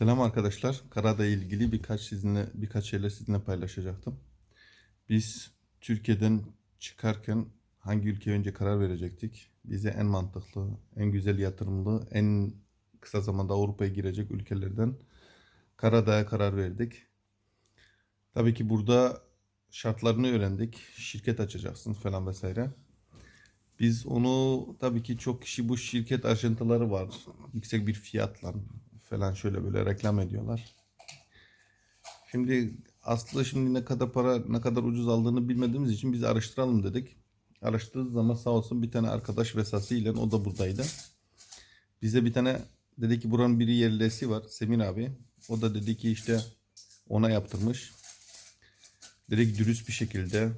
Selam arkadaşlar. Karada ilgili birkaç sizinle birkaç şeyler sizinle paylaşacaktım. Biz Türkiye'den çıkarken hangi ülkeye önce karar verecektik? Bize en mantıklı, en güzel yatırımlı, en kısa zamanda Avrupa'ya girecek ülkelerden Karadağ'a karar verdik. Tabii ki burada şartlarını öğrendik. Şirket açacaksın falan vesaire. Biz onu tabii ki çok kişi bu şirket ajantaları var. Yüksek bir fiyatla falan şöyle böyle reklam ediyorlar. Şimdi aslında şimdi ne kadar para ne kadar ucuz aldığını bilmediğimiz için biz araştıralım dedik. Araştırdığımız zaman sağ olsun bir tane arkadaş vesasıyla o da buradaydı. Bize bir tane dedi ki buranın biri yerlisi var Semir abi. O da dedi ki işte ona yaptırmış. Dedi ki dürüst bir şekilde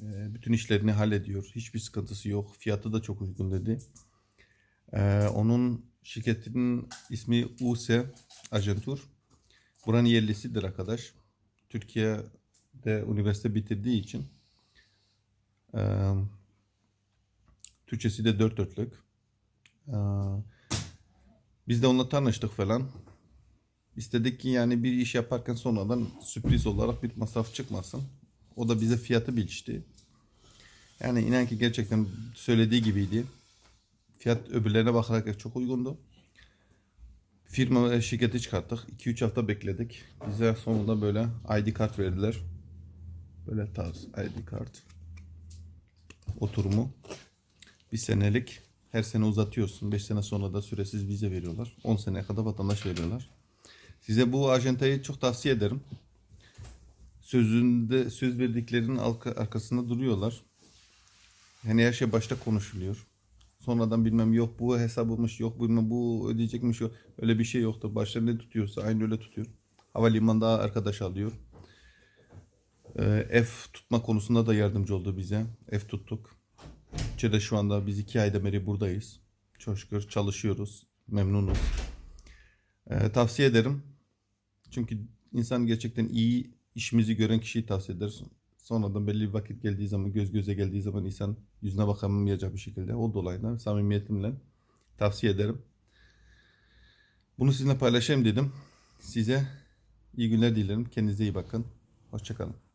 bütün işlerini hallediyor. Hiçbir sıkıntısı yok. Fiyatı da çok uygun dedi. E, onun şirketinin ismi USE Agentur. Buranın yerlisidir arkadaş. Türkiye'de üniversite bitirdiği için e, Türkçesi de dört dörtlük. E, biz de onunla tanıştık falan. İstedik ki yani bir iş yaparken sonradan sürpriz olarak bir masraf çıkmasın. O da bize fiyatı biçti. Yani inan ki gerçekten söylediği gibiydi. Fiyat öbürlerine bakarak çok uygundu. Firma ve şirketi çıkarttık. 2-3 hafta bekledik. Bize sonunda böyle ID kart verdiler. Böyle tarz ID kart. Oturumu. Bir senelik. Her sene uzatıyorsun. 5 sene sonra da süresiz vize veriyorlar. 10 seneye kadar vatandaş veriyorlar. Size bu ajantayı çok tavsiye ederim. Sözünde söz verdiklerinin arka- arkasında duruyorlar. Yani her şey başta konuşuluyor. Sonradan bilmem yok bu hesabımış yok bilmem bu ödeyecekmiş yok. Öyle bir şey yoktur. Başta ne tutuyorsa aynı öyle tutuyor. Havalimanında arkadaş alıyor. Ee, ev tutma konusunda da yardımcı oldu bize. Ev tuttuk. Türkçe'de şu anda biz iki ayda beri buradayız. Çok şükür çalışıyoruz. Memnunuz. Ee, tavsiye ederim. Çünkü insan gerçekten iyi işimizi gören kişiyi tavsiye eder. Sonradan belli bir vakit geldiği zaman, göz göze geldiği zaman insan yüzüne bakamayacak bir şekilde o dolayla samimiyetimle tavsiye ederim. Bunu sizinle paylaşayım dedim. Size iyi günler dilerim. Kendinize iyi bakın. Hoşçakalın.